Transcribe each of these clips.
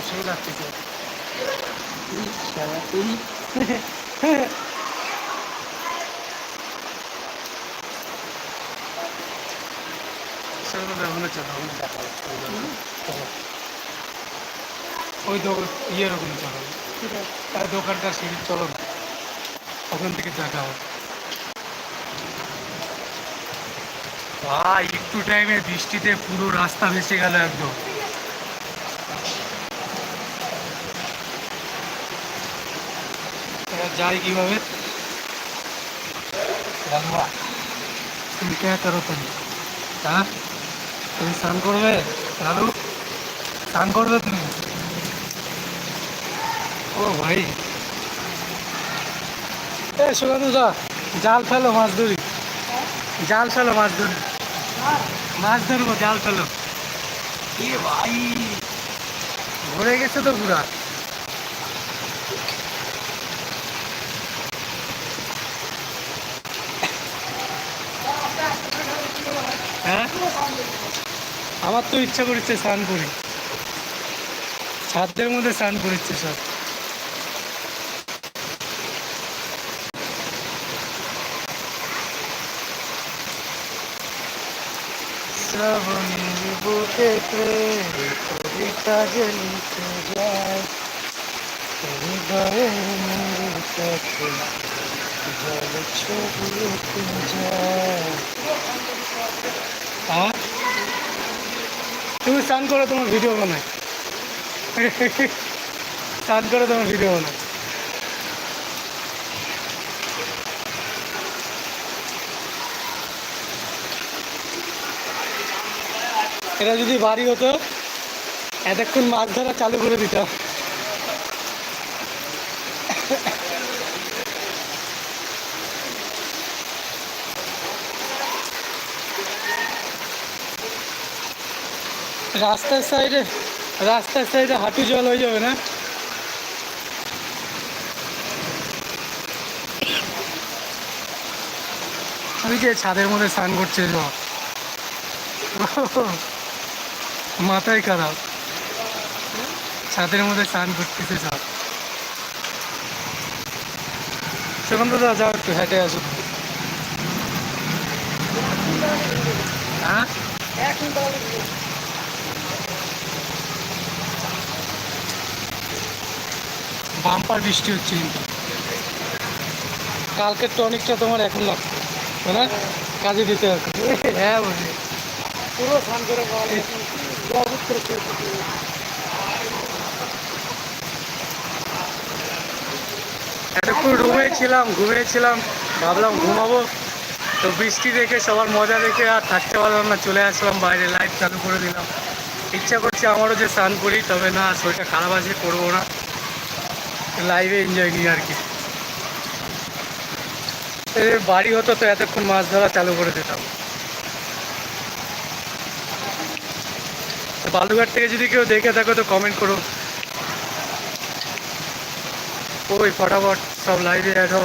সেই। চলো। ওই দোকান ইয়ের ওখানে চলো। তার দোকানটা সিঁড়ি চলো ওখান থেকে দেখাবো ভাই একটু টাইমে বৃষ্টিতে পুরো রাস্তা ভেসে গেল একদম। যাই কীভাবে। তুমি কে করো তুমি? হ্যাঁ? তুমি স্নান করবে? লালু, স্নান করবে তুমি? ও ভাই। এ সুগন্ধ দা, জাল ফেলো মাছ ধরি। জাল ফেলো মাছ ধরি। মাছ ধরবো, জাল ফেলো। এ ভাই। ভরে গেছে তো পুরা হ্যাঁ আমার তো ইচ্ছা করছে স্নান করি। ছাদের মধ্যে স্নান করেছে সব। শ্রাবণের বুকেতে যে লিখে যায়। হৃদয়ে ছবিতে যায় হ্যাঁ তুমি স্নান করো, তোমার ভিডিও বানায় স্নান করো, তোমার ভিডিও বানায় এটা যদি বাড়ি হতো, এতক্ষণ মাছ ধরা চালু করে দিতাম। রাস্তার সাইডে রাস্তার সাইডে হাঁটু জল হয়ে যাবে না? ছাদের মধ্যে স্নান করছে? জল মাথায় খারাপ। ছাদের মধ্যে স্নান করতেছে সব। সেখান তো যাও একটু হেঁটে আসো। হ্যাঁ? বাম্পার বৃষ্টি হচ্ছে কিন্তু। কালকের টনিকটা তোমার এখন লাগছে তাই না? কাজে দিতে হবে। হ্যাঁ বলি পুরো স্নান করে এতক্ষণ ঘুমিয়েছিলাম ঘুমিয়েছিলাম ভাবলাম ঘুমাবো। তো বৃষ্টি দেখে সবার মজা দেখে আর থাকতে পারলাম না। চলে আসলাম বাইরে লাইট চালু করে দিলাম। ইচ্ছা করছে আমারও যে স্নান করি তবে না শরীরটা খারাপ আছে করব না। লাইভে এনজয় নিই আর কি। বাড়ি হতো তো এতক্ষণ মাছ ধরা চালু করে দিতাম। বালুঘাট থেকে যদি কেউ দেখে থাকো তো কমেন্ট করো। ওই ফটাফট সব লাইভে অ্যাড হো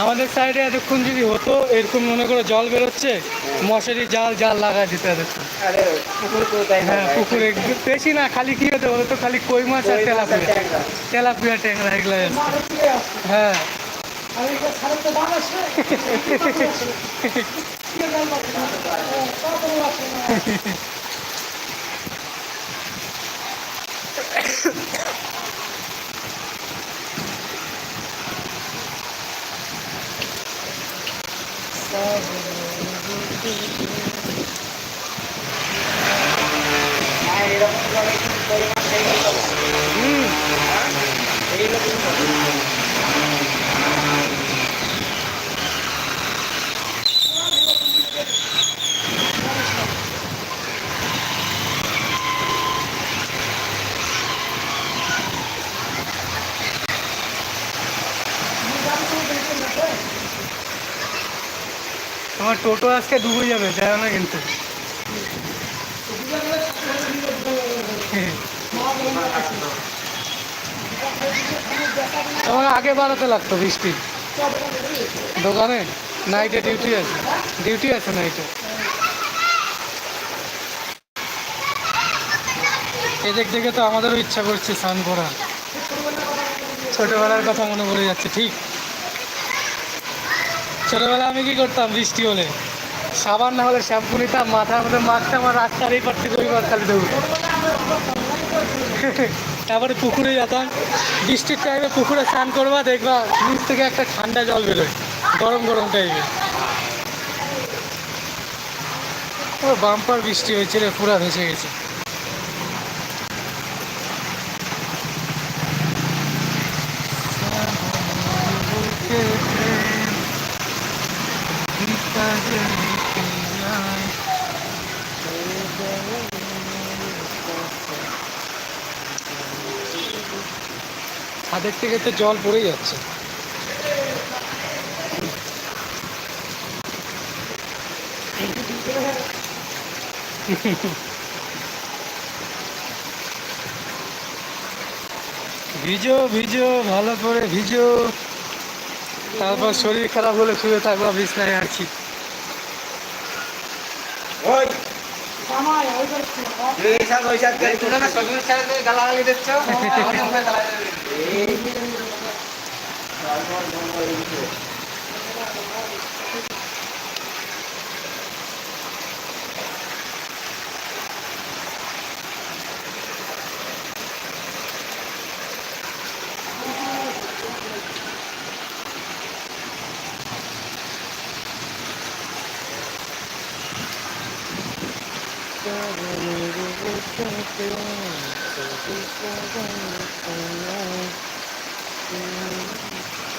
আমাদের সাইডে এতক্ষণ যদি হতো, এরকম মনে করো জল বেরোচ্ছে, মশারি জাল জাল লাগাই দিতে হ্যাঁ পুকুরে বেশি না, খালি কি হতো বলতো? খালি কই মাছ আর তেলাপিয়া। তেলাপিয়া ট্যাংরা এগুলো হ্যাঁ। আমার Thank you. টোটো আজকে ডুবে যাবে যায় না কিন্তু। তোমাকে আগে বাড়াতে লাগতো বৃষ্টি। দোকানে? নাইটে ডিউটি আছে। ডিউটি আছে নাইটে এদিক থেকে তো আমাদেরও ইচ্ছা করছে স্নান করার। ছোটবেলার কথা মনে পড়ে যাচ্ছে, ঠিক? ছোটবেলায় আমি কি করতাম, বৃষ্টি হলে? সাবান না হলে শ্যাম্পু নিতাম, মাথার মধ্যে মাখতাম আর রাস্তার এই পার থেকে ওই পার খালি দেবো তারপরে পুকুরে যেতাম, বৃষ্টির টাইমে পুকুরে স্নান করবা, দেখবা নিচ থেকে একটা ঠান্ডা জল বেরোয়, গরম গরম টাইমে বাম্পার বৃষ্টি হয়েছিল পুরা ভেসে গেছে। ছাদের থেকে তো জল পড়ে যাচ্ছে। ভিজো ভিজো ভালো করে ভিজো। তারপর শরীর খারাপ হলে শুয়ে থাকব বিছনায় আর কি ওই এই সব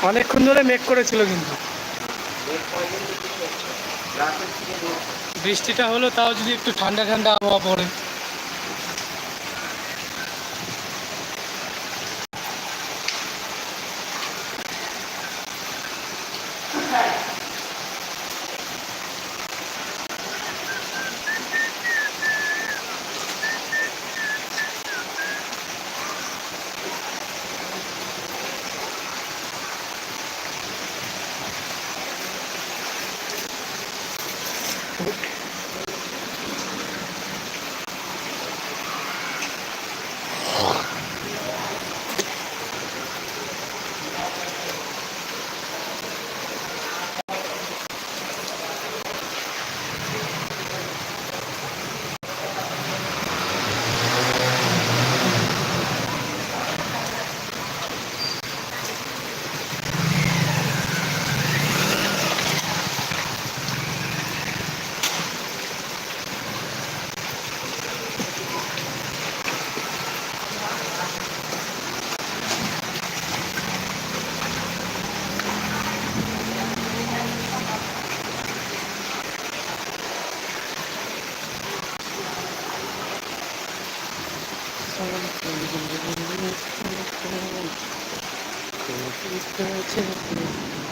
অনেকক্ষণ ধরে মেঘ করেছিল কিন্তু। বৃষ্টিটা হলো তাও যদি একটু ঠান্ডা ঠান্ডা আবহাওয়া পড়ে।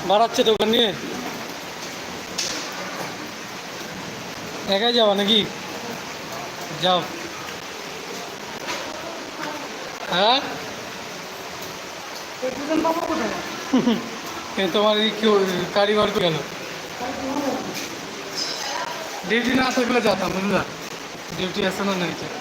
বাড়াচ্ছে দোকান নিয়ে? একাই যাওয়া নাকি? যাও। হ্যাঁ? তোমার এই কেউ গাড়ি বার করে গেল। ডিউটি না থাকলে যেতাম, বুঝলা? ডিউটি আছে না নাইতে